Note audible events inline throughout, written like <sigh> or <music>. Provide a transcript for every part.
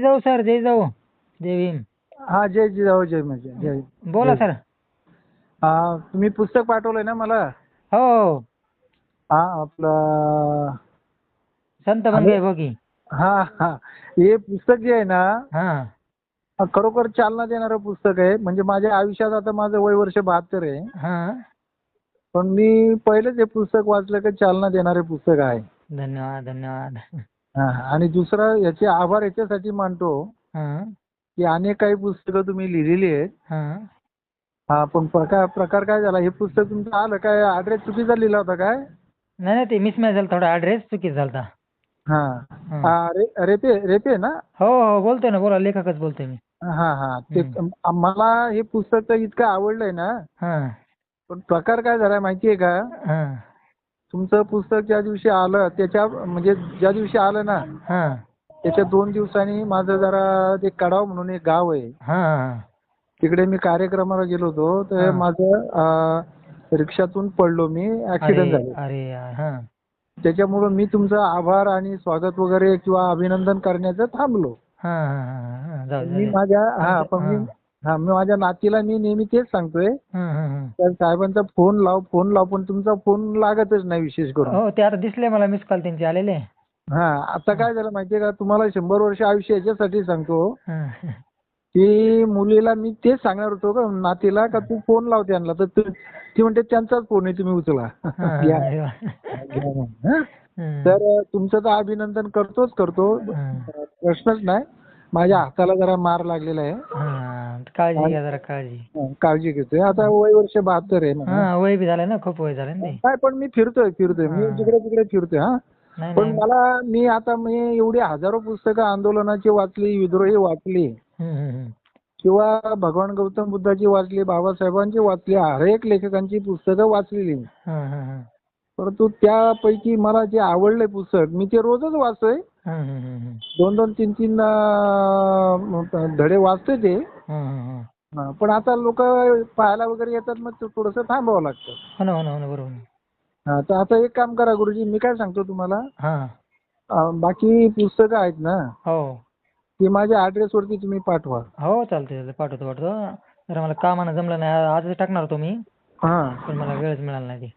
जय जाऊ सर जय जाऊ. जय भीम. हा जय जिजाऊ जय म्हणजे जय. बोला. सर. हा तुम्ही पुस्तक पाठवलंय ना मला? हो हा आपलं संत बनगे भोगी हा हा. हे पुस्तक जे आहे ना हा. खरोखर चालना देणारं पुस्तक आहे. म्हणजे माझ्या आयुष्यात आता माझं वय वर्ष बहात्तर आहे. हा. पण मी पहिलेच हे पुस्तक वाचलं की चालना देणारे पुस्तक आहे. धन्यवाद धन्यवाद. हा, आणि दुसरं याचे आभार याच्यासाठी मानतो हा. की अनेक काही पुस्तकं तुम्ही लिहिलेली आहेत. हा. पण प्रकार प्रकार काय झाला? हे पुस्तक तुमचं आलं काय? ॲड्रेस चुकीचा लिहिला होता काय? नाही नाही ते मिसमॅच झालं. थोडा ॲड्रेस चुकीचा झालता हा. रे- रेपे रेपे ना? हो हो बोलतोय ना. बोला लेखकच बोलतोय मी. हा हा. ते मला हे पुस्तक तर इतकं आवडलंय ना. हा. पण प्रकार काय झालाय माहितीये का? हा. तुमचं पुस्तक ज्या दिवशी आलं त्याच्या म्हणजे ज्या दिवशी आलं ना हा. त्याच्या दोन दिवसांनी माझं जरा ते कडाव म्हणून एक गाव आहे. हा. तिकडे मी कार्यक्रमाला गेलो होतो तर हा. माझं अं, रिक्षातून पडलो मी ऍक्सिडेंट अरे झालं. अरे यार, हा. त्याच्यामुळं मी तुमचं आभार आणि स्वागत वगैरे किंवा अभिनंदन करण्याचं थांबलो. हा हा हा हा जाऊ मी दे. माझ्या हा पण मी हा. हा मी माझ्या नातीला मी नेहमी तेच सांगतोय. त्या साहेबांचा फोन लाव फोन लाव पण तुमचा फोन लागतच नाही विशेष करून. हो ते आता दिसले मला मिस कॉल त्यांचे आलेले. हा आता काय झालं माहितीये का? तुम्हाला शंभर वर्ष आयुष्य याच्यासाठी सांगतो. की मुलीला मी तेच सांगणार होतो का? नातीला का तू फोन लाव त्यांना? तर तू- म्हणते त्यांचाच फोन आहे तुम्ही उचला. <laughs> तर तुमचं तर अभिनंदन करतोच करतो. प्रश्नच नाही. माझ्या हाताला जरा मार लागलेला आहे. काळजी घ्या जरा काळजी. काळजी घेतोय. आता वय वर्ष बहात्तर आहे ना. हा वय बी झालं ना खूप वय झालं ना काय पण मी फिरतोय फिरतोय. मी. जिकडे तिकडे फिरतोय हा. नाही पण नाही. मला मी आता मी एवढी हजारो पुस्तकं आंदोलनाची वाचली विद्रोही वाचली. किंवा भगवान गौतम बुद्धाची वाचली बाबासाहेबांची वाचली हर एक लेखकांची पुस्तकं वाचलेली. मी. परंतु त्यापैकी मला जे आवडले पुस्तक मी ते रोजच वाचतोय. दोन दोन तीन तीन धडे वाचतोय ते. पण आता लोक पाहायला वगैरे येतात मग थोडस थांबावं लागतं. हो ना हो ना हो बरोबर हा, तर आता एक काम करा गुरुजी मी काय सांगतो तुम्हाला? हा. बाकी पुस्तकं आहेत ना? हो. ती माझ्या ऍड्रेस वरती तुम्ही पाठवा. हो चालतंय चालतंय. पाठवतो पाठवतो. जरा मला कामानं जमलं नाही आजच टाकणार होतो मी. हा. पण मला वेळच मिळाला नाही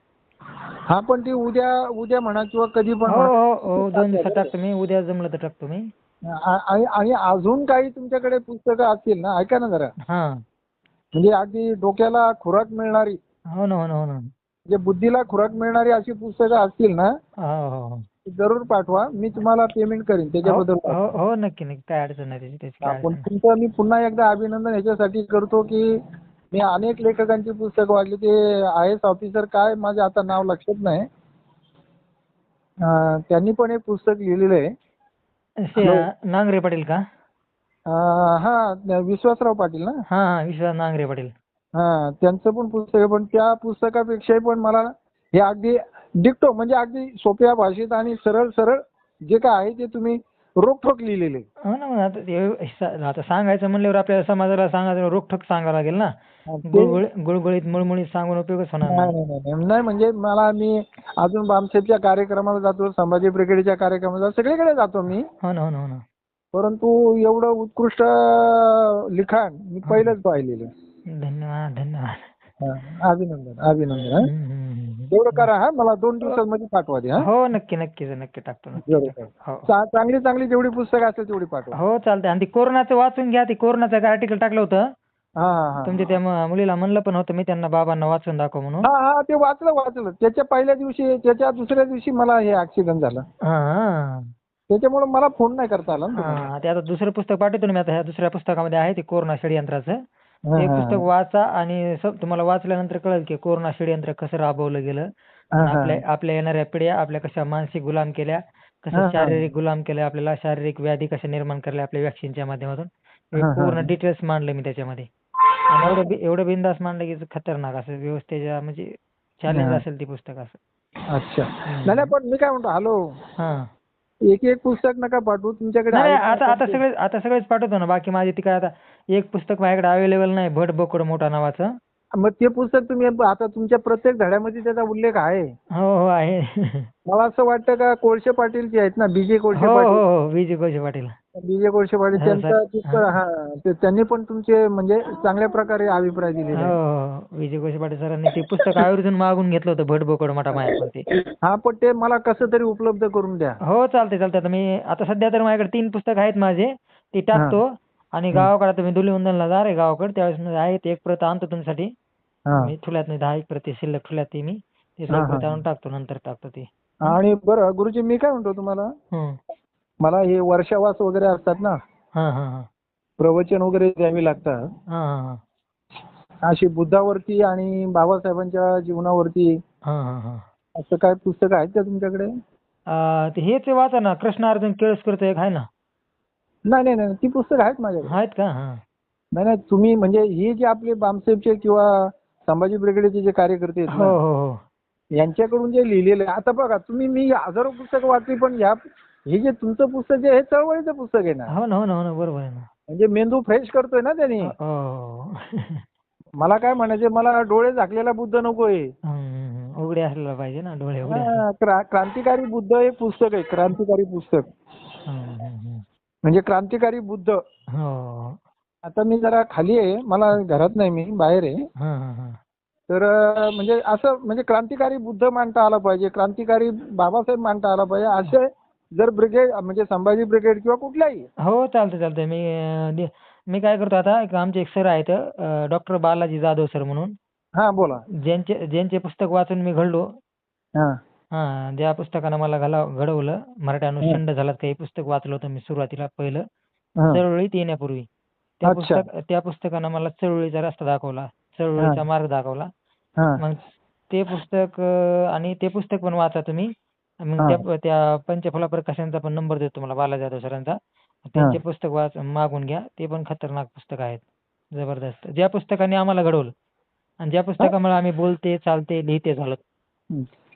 हा पण ती उद्या उद्या म्हणा किंवा कधी पण हो म्हणा. हो हो दोन दिवसात टाकतो मी उद्या जमलं तर टाकतो मी. आ- आणि आणि अजून काही तुमच्याकडे पुस्तकं असतील ना? ऐका ना जरा. हा. म्हणजे अगदी डोक्याला खुराक मिळणारी हो ना हो ना हो ना. म्हणजे बुद्धीला खुराक मिळणारी अशी पुस्तकं असतील ना हो हो हो. ती जरूर पाठवा. मी तुम्हाला पेमेंट करीन त्याच्याबद्दल हो हो हो नक्की नक्की. काय अडचण नाही त्याची त्याची काय आपण अडचण नाही. तुमचं मी पुन्हा एकदा अभिनंदन याच्यासाठी करतो की मी अनेक लेखकांची पुस्तकं वाचली ते आय एस ऑफिसर काय? माझं आता नाव लक्षात नाही. अं, त्यांनी पण एक पुस्तक लिहिलेलं आहे. नांगरे पाटील का? अं, हा विश्वासराव पाटील ना? हा हा विश्वास नांगरे पाटील. हा त्यांचं पण पुस्तक आहे पण त्या पुस्तकापेक्षाही पण मला हे अगदी डिक्टो म्हणजे अगदी सोप्या भाषेत आणि सरळ सरळ जे काय आहे ते तुम्ही रोखठोक लिहिलेले. हो ना मग आता ते आता सांगायचं म्हणल्यावर आपल्याला समाजाला सांगायचं रोखठोक सांगावं लागेल ना? गुळगुळीत गुळगुळीत मुळमुळीत सांगून उपयोगच होणार नाही. नाही नाही, नाही नाही म्हणजे मला मी अजून बामसेबच्या कार्यक्रमाला जातो संभाजी ब्रिगेडच्या कार्यक्रमाला जातो सगळीकडे जातो मी. हो ना हो ना हो ना. परंतु एवढं उत्कृष्ट लिखाण मी पहिलंच पाहिलेलं. धन्यवाद धन्यवाद. हा, अभिनंदन अभिनंदन हा. हम्म, हम्म. एवढं करा हा. मला दोन दिवसांमध्ये पाठवा द्या हा. हो नक्की नक्की नक्की टाकतो नक्की. जरूर करा. हो. चा- चांगली चांगली जेवढी पुस्तकं असेल तेवढी पाठवा. हो चालतंय. आणि ते कोरोनाचं वाचून घ्या. ते कोरोनाचं काय आर्टिकल टाकलं होतं. हा हा हा. तुमच्या त्या म- मुलीला म्हणलं पण होतं मी त्यांना बाबांना वाचून दाखव म्हणून. हा हा ते वाचलं वाचलं. त्याच्या पहिल्या दिवशी त्याच्या दुसऱ्या दिवशी मला हे ऍक्सिडेंट झालं. हा, हा. त्याच्यामुळे मला फोन नाही करता आला ना तुम्हाला. हा ते आता दुसरं पुस्तक पाठवतो ना मी. आता ह्या दुसऱ्या पुस्तकामध्ये आहे ते कोरोना षडयंत्राचं. हा, पुस्तक वाचा आणि तुम्हाला वाचल्यानंतर कळेल की कोरोना षडयंत्र कसं राबवलं गेलं. आपल्या आपल्या येणाऱ्या पिढ्या आपल्या कशा मानसिक गुलाम केल्या कशा हा. शारीरिक गुलाम केल्या आपल्याला शारीरिक व्याधी कशा निर्माण करल्या आपल्या वॅक्सिनच्या माध्यमातून. हे. पूर्ण डिटेल्स मांडले मी त्याच्यामध्ये. आणि एवढं एवढं बिंदास मांडलं की खतरनाक असं व्यवस्थेच्या म्हणजे चॅलेंज. असेल ती पुस्तक असं. अच्छा. नाही नाही, पण मी काय म्हणतो हॅलो. हा. एक एक पुस्तक नका पाठवू तुमच्याकडे नाही आहे नाही, आता? आता सगळे आता सगळेच पाठवतो ना बाकी माझी ती काय आता एक पुस्तक माझ्याकडे अवेलेबल नाही भट बोकड मोठा नावाचं. मग ते पुस्तक तुम्ही आता तुमच्या प्रत्येक धड्यामध्ये त्याचा उल्लेख आहे. हो हो आहे. मला असं वाटतं का कोळशे पाटील जे आहेत ना बीजे कोळशे हो हो पाटील? हो विजय पाटील. विजय हा, त्यांचा सर. हा. ते- त्यांनी पण तुमचे म्हणजे चांगल्या प्रकारे अभिप्राय दिलेले हो आहे. हो विजय पाटील सरांनी ते पुस्तक आवर्जून मागून घेतलं होतं भट बोकड मठा माया ते हा पण ते मला कसं तरी उपलब्ध करून द्या. हो चालते चालते आता मी आता सध्या तर माझ्याकडे तीन पुस्तक आहेत माझे ते टाकतो आणि गावाकडे आता मी धुलीवंदनला जा रे गावाकडे त्यावेळेस मी आहेत एक प्रत आणतो तुमच्यासाठी. हा. मी ठुल्यात नाही दहा एक प्रति शिल्लक ठुल्यात ती मी. ते हा, हा, प्रत. आणून टाकतो नंतर टाकतो ते. आणि बरं गुरुजी मी काय म्हणतो तुम्हाला? हं. मला हे वर्षावास वगैरे असतात ना हां हां हां. प्रवचन वगैरे द्यावी लागतात. हां हां हां. अशी बुद्धावरती आणि बाबासाहेबांच्या जीवनावरती हां हां हां. असं काय पुस्तक आहेत का तुमच्याकडे? अं, ते हेच वाचा ना कृष्ण अर्जुन केळसकरचं एक आहे ना? नाही नाही नाही ती पुस्तक आहेत माझ्याकडे. आहेत का? हां. नाही नाही तुम्ही म्हणजे ही जे आपले बामसेबचे किंवा संभाजी ब्रिगेडचे जे कार्यकर्ते आहेत हो ना, हो हो. यांच्याकडून जे लिहिलेलं आहे. आता बघा तुम्ही मी हजारो पुस्तकं वाचली पण या हे जे तुमचं पुस्तक जे आहे, हे चळवळीचं पुस्तक आहे ना? हो ना हो ना हो ना बरोबर आहे ना. म्हणजे मेंदू फ्रेश करतोय ना त्यांनी? हो हो मला काय म्हणायचे मला डोळे झाकलेला बुद्ध नकोय हं, हं, हं. उघडे असलेला पाहिजे ना डोळे उघडे. असले. हा, क्रा- क्रांतिकारी बुद्ध हे पुस्तक आहे क्रांतिकारी पुस्तक. म्हणजे क्रांतिकारी बुद्ध. हो. आता मी जरा खाली आहे मला घरात नाही मी बाहेर आहे. हां हां हां. तर म्हणजे असं म्हणजे क्रांतिकारी बुद्ध मांडता आला पाहिजे क्रांतिकारी बाबासाहेब मांडता आला पाहिजे असे जर ब्रिगेड म्हणजे संभाजी ब्रिगेड किंवा कुठल्याही. हो चालतं चालतं मी मी काय करतो आता एक आमचे एक सर आहेत डॉक्टर बालाजी जाधव सर म्हणून. हा बोला. ज्यांचे ज्यांचे पुस्तक वाचून मी घडलो. हा. ज्या पुस्तकानं मला घाला घडवलं मराठी अनुषंड झालात काही पुस्तक वाचलं होतं मी सुरुवातीला पहिलं. चळवळीत येण्यापूर्वी. त्या. पुस्तक त्या पुस्तकानं मला चळवळीचा रस्ता दाखवला. चळवळीचा मार्ग दाखवला. मग ते पुस्तक आणि ते पुस्तक पण वाचा तुम्ही. मग. त्या पंचफला प्रकाशनचा पण नंबर देतो तुम्हाला बालाजी जाधव सरांचा. त्यांचे पुस्तक वाच मागून घ्या. ते पण खतरनाक पुस्तक आहेत. जबरदस्त. ज्या पुस्तकाने आम्हाला घडवलं आणि ज्या पुस्तकामुळे आम्ही बोलते चालते लिहिते झालो.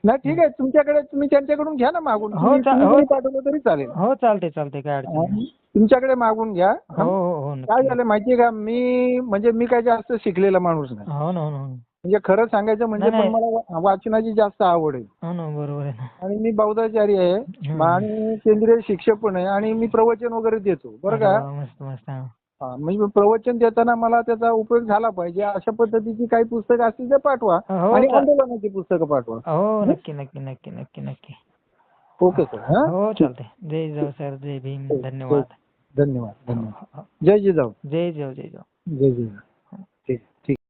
नाही ठीक आहे. तुमच्याकडे तुम्ही त्यांच्याकडून घ्या ना मागून. हो, तुम्ही- चा- तुम्ही हो. जरी पाठवलं तरी चालेल. हो चालते चालते काय अडचण नाही. तुमच्याकडे मागून घ्या. हो हो? हो काय नक्की. झालं माहितीये का? मी म्हणजे मी काय जास्त शिकलेला माणूस नाही. हो ना हो ना हो. ना. म्हणजे खरं सांगायचं म्हणजे नाही, पण मला वा- वाचनाची जास्त आवड आहे. हो ना बरोबर आहे ना. आणि मी बौद्धाचारी आहे. आणि केंद्रीय शिक्षक पण आहे. आणि मी प्रवचन वगैरे देतो. बरं का? अरे वा, मस्त मस्त. हा. हा, म्हणजे प्रवचन देताना मला त्याचा उपयोग झाला पाहिजे. अशा पद्धतीची काही पुस्तकं असतील ते पाठवा हो आणि चा- आंदोलनाची पुस्तकं पाठवा. हो नक्की नक्की नक्की नक्की नक्की. Okay sir. हा? हो चालते जय जाऊ सर. जय भीम. धन्यवाद. धन्यवाद धन्यवाद. हो, हो. जय जिजाऊ. जय जाऊ जय जाऊ जय जिजाऊ.